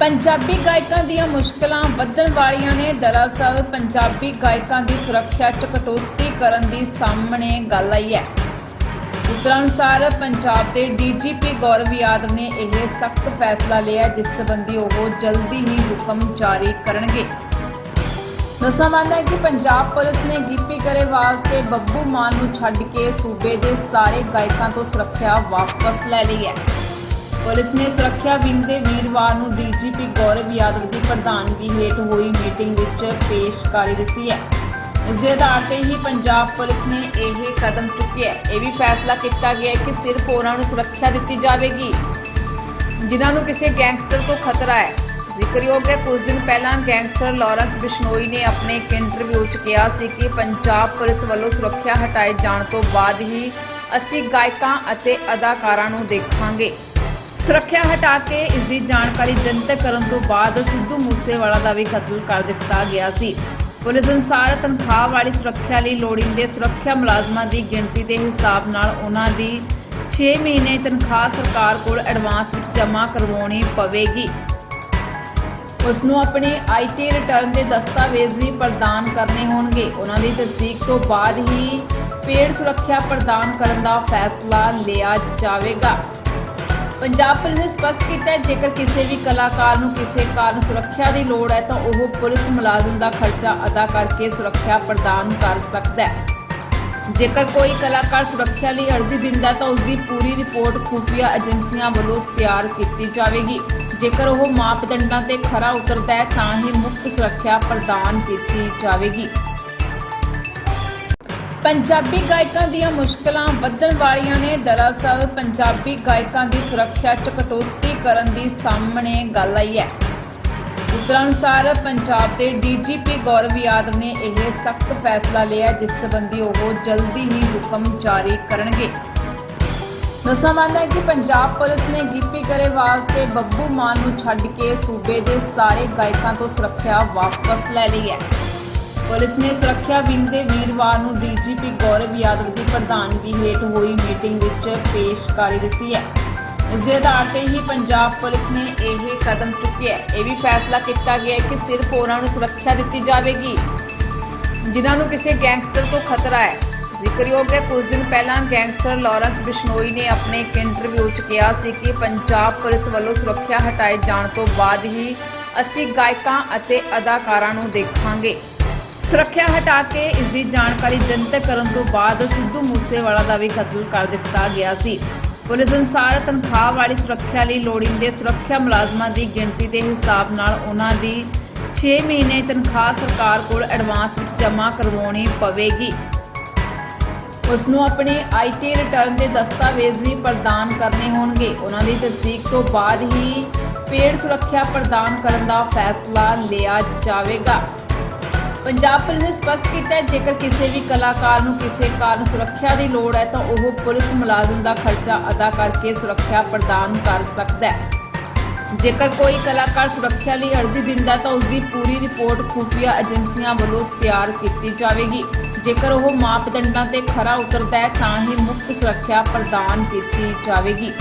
ਪੰਜਾਬੀ ਗਾਇਕਾਂ ਦੀਆਂ ਮੁਸ਼ਕਲਾਂ ਵੱਧਣ ਵਾਲੀਆਂ ਨੇ ਦਰਅਸਲ ਪੰਜਾਬੀ ਗਾਇਕਾਂ ਦੀ ਸੁਰੱਖਿਆ 'ਚ ਕਟੌਤੀ ਕਰਨ ਦੀ ਸਾਹਮਣੇ ਗੱਲ ਆਈ ਹੈ। ਸੂਤਰਾਂ ਅਨੁਸਾਰ ਪੰਜਾਬ ਦੇ ਡੀਜੀਪੀ ਗੌਰਵ ਯਾਦਵ ਨੇ ਇਹ ਸਖਤ ਫੈਸਲਾ ਲਿਆ, ਜਿਸ ਸੰਬੰਧੀ ਉਹ ਜਲਦੀ ਹੀ ਹੁਕਮ ਜਾਰੀ ਕਰਨਗੇ। ਦੱਸਣਾ ਮੰਨਦਾ ਹੈ ਕਿ ਪੰਜਾਬ ਪੁਲਿਸ ਨੇ ਗਿੱਪੀ ਗਰੇਵਾਲ ਤੇ ਬੱਬੂ ਮਾਨ ਨੂੰ ਛੱਡ ਕੇ ਸੂਬੇ ਦੇ ਸਾਰੇ ਗਾਇਕਾਂ ਤੋਂ ਸੁਰੱਖਿਆ ਵਾਪਸ ਲੈ ਲਈ ਹੈ। ਪੁਲਿਸ ਨੇ ਸੁਰੱਖਿਆ ਵਿੰਗ ਦੇ ਵੀਰਵਾਰ ਨੂੰ ਡੀਜੀਪੀ ਗੌਰਵ ਯਾਦਵ ਦੀ ਪ੍ਰਧਾਨਗੀ ਹੇਠ ਹੋਈ ਮੀਟਿੰਗ ਵਿੱਚ ਪੇਸ਼ਕਾਰੀ ਦਿੱਤੀ ਹੈ। ਇਸ ਦੇ ਆਧਾਰ ਤੇ ਹੀ ਪੰਜਾਬ ਪੁਲਿਸ ਨੇ ਇਹ ਕਦਮ ਚੁੱਕਿਆ ਹੈ। ਇਹ ਵੀ ਫੈਸਲਾ ਕੀਤਾ ਗਿਆ ਹੈ ਕਿ ਸਿਰਫ ਉਹਨਾਂ ਨੂੰ ਸੁਰੱਖਿਆ ਦਿੱਤੀ ਜਾਵੇਗੀ। ਜਿਨ੍ਹਾਂ ਨੂੰ ਕਿਸੇ ਗੈਂਗਸਟਰ ਤੋਂ ਖਤਰਾ ਹੈ। ਜ਼ਿਕਰਯੋਗ ਹੈ, ਕੁਝ ਦਿਨ ਪਹਿਲਾਂ ਗੈਂਗਸਟਰ ਲਾਰੈਂਸ ਬਿਸ਼ਨੋਈ ਨੇ ਆਪਣੇ ਇੱਕ ਇੰਟਰਵਿਊ 'ਚ ਕਿਹਾ ਸੀ ਕਿ ਪੰਜਾਬ ਪੁਲਿਸ ਵੱਲੋਂ ਸੁਰੱਖਿਆ ਹਟਾਏ ਜਾਣ ਤੋਂ ਬਾਅਦ ਹੀ ਅਸੀਂ ਗਾਇਕਾਂ ਅਤੇ ਅਦਾਕਾਰਾਂ ਨੂੰ ਦੇਖਾਂਗੇ। ਸੁਰੱਖਿਆ ਹਟਾ ਕੇ ਇਸ ਦੀ ਜਾਣਕਾਰੀ ਜਨਤਕ ਕਰਨ ਤੋਂ ਬਾਅਦ ਸਿੱਧੂ ਮੂਸੇਵਾਲਾ ਦਾ ਵੀ ਕਤਲ ਕਰ ਦਿੱਤਾ ਗਿਆ ਸੀ। ਪੁਲਿਸ ਅਨੁਸਾਰ ਤਨਖਾਹ ਵਾਲੀ ਸੁਰੱਖਿਆ ਲਈ ਲੋੜੀਂਦੇ ਸੁਰੱਖਿਆ ਮੁਲਾਜ਼ਮਾਂ ਦੀ ਗਿਣਤੀ ਦੇ ਹਿਸਾਬ ਨਾਲ ਉਹਨਾਂ ਦੀ 6 ਮਹੀਨੇ ਤਨਖਾਹ ਸਰਕਾਰ ਕੋਲ ਐਡਵਾਂਸ ਵਿੱਚ ਜਮ੍ਹਾਂ ਕਰਵਾਉਣੀ ਪਵੇਗੀ। ਉਸ ਨੂੰ ਆਪਣੇ ਆਈਟੀ ਰਿਟਰਨ ਦੇ ਦਸਤਾਵੇਜ਼ ਵੀ ਪ੍ਰਦਾਨ ਕਰਨੇ ਹੋਣਗੇ। ਉਹਨਾਂ ਦੀ ਤਸਦੀਕ ਤੋਂ ਬਾਅਦ ਹੀ ਪੇਡ ਸੁਰੱਖਿਆ ਪ੍ਰਦਾਨ ਕਰਨ ਦਾ ਫੈਸਲਾ ਲਿਆ ਜਾਵੇਗਾ। ਪੰਜਾਬ ਪੁਲਿਸ ਨੇ ਸਪਸ਼ਟ ਕੀਤਾ ਹੈ, ਜੇਕਰ ਕਿਸੇ ਵੀ ਕਲਾਕਾਰ ਨੂੰ ਕਿਸੇ ਕਾਰਨ ਸੁਰੱਖਿਆ ਦੀ ਲੋੜ ਹੈ, ਤਾਂ ਉਹ ਪੁਲਿਸ ਮੁਲਾਜ਼ਮ ਦਾ ਖਰਚਾ ਅਦਾ ਕਰਕੇ ਸੁਰੱਖਿਆ ਪ੍ਰਦਾਨ ਕਰ ਸਕਦਾ ਹੈ। ਜੇਕਰ ਕੋਈ ਕਲਾਕਾਰ ਸੁਰੱਖਿਆ ਲਈ ਅਰਜ਼ੀ ਦਿੰਦਾ ਤਾਂ ਉਸ ਦੀ ਪੂਰੀ ਰਿਪੋਰਟ ਖੁਫੀਆ ਏਜੰਸੀਆਂ ਵੱਲੋਂ ਤਿਆਰ ਕੀਤੀ ਜਾਵੇਗੀ। ਜੇਕਰ ਉਹ ਮਾਪਦੰਡਾਂ ਤੇ ਖਰਾ ਉਤਰਦਾ ਹੈ, ਤਾਂ ਹੀ ਮੁਫਤ ਸੁਰੱਖਿਆ ਪ੍ਰਦਾਨ ਕੀਤੀ ਜਾਵੇਗੀ। ਪੰਜਾਬੀ ਗਾਇਕਾਂ ਦੀਆਂ ਮੁਸ਼ਕਲਾਂ ਵਧਣ ਵਾਲੀਆਂ ਨੇ ਦਰਅਸਲ ਪੰਜਾਬੀ ਗਾਇਕਾਂ ਦੀ ਸੁਰੱਖਿਆ 'ਚ ਕਟੌਤੀ ਕਰਨ ਦੀ ਸਾਹਮਣੇ ਗੱਲ ਆਈ ਹੈ। ਸੂਤਰਾਂ ਅਨੁਸਾਰ ਪੰਜਾਬ ਦੇ ਡੀਜੀਪੀ ਗੌਰਵ ਯਾਦਵ ਨੇ ਇਹ ਸਖਤ ਫੈਸਲਾ ਲਿਆ, ਜਿਸ ਸੰਬੰਧੀ ਉਹ ਜਲਦੀ ਹੀ ਹੁਕਮ ਜਾਰੀ ਕਰਨਗੇ। ਦੱਸਣਾ ਮੰਨਦਾ ਹੈ ਕਿ ਪੰਜਾਬ ਪੁਲਿਸ ਨੇ ਗਿੱਪੀ ਗਰੇਵਾਲ ਤੇ ਬੱਬੂ ਮਾਨ ਨੂੰ ਛੱਡ ਕੇ ਸੂਬੇ ਦੇ ਸਾਰੇ ਗਾਇਕਾਂ ਤੋਂ ਸੁਰੱਖਿਆ ਵਾਪਸ ਲੈ ਲਈ ਹੈ। ਪੁਲਿਸ ਨੇ ਸੁਰੱਖਿਆ ਵਿੰਗ ਦੇ ਵੀਰਵਾਰ ਨੂੰ ਡੀਜੀਪੀ ਗੌਰਵ ਯਾਦਵ ਦੀ ਪ੍ਰਧਾਨਗੀ ਹੇਠ ਹੋਈ ਮੀਟਿੰਗ ਵਿੱਚ ਪੇਸ਼ਕਾਰੀ ਦਿੱਤੀ ਹੈ। ਇਸ ਦੇ ਆਧਾਰ ਤੇ ਹੀ ਪੰਜਾਬ ਪੁਲਿਸ ਨੇ ਇਹ ਕਦਮ ਚੁੱਕਿਆ ਹੈ। ਇਹ ਵੀ ਫੈਸਲਾ ਕੀਤਾ ਗਿਆ ਹੈ ਕਿ ਸਿਰਫ ਉਹਨਾਂ ਨੂੰ ਸੁਰੱਖਿਆ ਦਿੱਤੀ ਜਾਵੇਗੀ, ਜਿਨ੍ਹਾਂ ਨੂੰ ਕਿਸੇ ਗੈਂਗਸਟਰ ਤੋਂ ਖਤਰਾ ਹੈ। ਜ਼ਿਕਰਯੋਗ ਹੈ, ਕੁਝ ਦਿਨ ਪਹਿਲਾਂ ਗੈਂਗਸਟਰ ਲਾਰੈਂਸ ਬਿਸ਼ਨੋਈ ਨੇ ਆਪਣੇ ਇੱਕ ਇੰਟਰਵਿਊ 'ਚ ਕਿਹਾ ਸੀ ਕਿ ਪੰਜਾਬ ਪੁਲਿਸ ਵੱਲੋਂ ਸੁਰੱਖਿਆ ਹਟਾਏ ਜਾਣ ਤੋਂ ਬਾਅਦ ਹੀ ਅਸੀਂ ਗਾਇਕਾਂ ਅਤੇ ਅਦਾਕਾਰਾਂ ਨੂੰ ਦੇਖਾਂਗੇ। ਸੁਰੱਖਿਆ ਹਟਾ ਕੇ ਇਸ ਦੀ ਜਾਣਕਾਰੀ ਜਨਤਕ ਕਰਨ ਤੋਂ ਬਾਅਦ ਸਿੱਧੂ ਮੂਸੇਵਾਲਾ ਦਾ ਵੀ ਕਤਲ ਕਰ ਦਿੱਤਾ ਗਿਆ ਸੀ। ਪੁਲਿਸ ਅਨੁਸਾਰ ਤਨਖਾਹ ਵਾਲੀ ਸੁਰੱਖਿਆ ਲਈ ਲੋੜੀਂਦੇ ਸੁਰੱਖਿਆ ਮੁਲਾਜ਼ਮਾਂ ਦੀ ਗਿਣਤੀ ਦੇ ਹਿਸਾਬ ਨਾਲ ਉਹਨਾਂ ਦੀ 6 ਮਹੀਨੇ ਤਨਖਾਹ ਸਰਕਾਰ ਕੋਲ ਐਡਵਾਂਸ ਵਿੱਚ ਜਮ੍ਹਾਂ ਕਰਵਾਉਣੀ ਪਵੇਗੀ। ਉਸ ਨੂੰ ਆਪਣੇ ਆਈਟੀ ਰਿਟਰਨ ਦੇ ਦਸਤਾਵੇਜ਼ ਵੀ ਪ੍ਰਦਾਨ ਕਰਨੇ ਹੋਣਗੇ। ਉਹਨਾਂ ਦੀ ਤਸਦੀਕ ਤੋਂ ਬਾਅਦ ਹੀ ਪੇੜ ਸੁਰੱਖਿਆ ਪ੍ਰਦਾਨ ਕਰਨ ਦਾ ਫੈਸਲਾ ਲਿਆ ਜਾਵੇਗਾ। ਪੰਜਾਬ ਪੁਲਿਸ ਨੇ ਸਪਸ਼ਟ ਕੀਤਾ ਹੈ, ਜੇਕਰ ਕਿਸੇ ਵੀ ਕਲਾਕਾਰ ਨੂੰ ਕਿਸੇ ਕਾਰਨ ਸੁਰੱਖਿਆ ਦੀ ਲੋੜ ਹੈ, ਤਾਂ ਉਹ ਪੁਲਿਸ ਮੁਲਾਜ਼ਮ ਦਾ ਖਰਚਾ ਅਦਾ ਕਰਕੇ ਸੁਰੱਖਿਆ ਪ੍ਰਦਾਨ ਕਰ ਸਕਦਾ ਹੈ। ਜੇਕਰ ਕੋਈ ਕਲਾਕਾਰ ਸੁਰੱਖਿਆ ਲਈ ਅਰਜ਼ੀ ਦਿੰਦਾ ਤਾਂ ਉਸ ਦੀ ਪੂਰੀ ਰਿਪੋਰਟ ਖੁਫੀਆ ਏਜੰਸੀਆਂ ਵੱਲੋਂ ਤਿਆਰ ਕੀਤੀ ਜਾਵੇਗੀ। ਜੇਕਰ ਉਹ ਮਾਪਦੰਡਾਂ ਤੇ ਖਰਾ ਉਤਰਦਾ ਹੈ, ਤਾਂ ਹੀ ਮੁਫਤ ਸੁਰੱਖਿਆ ਪ੍ਰਦਾਨ ਕੀਤੀ ਜਾਵੇਗੀ।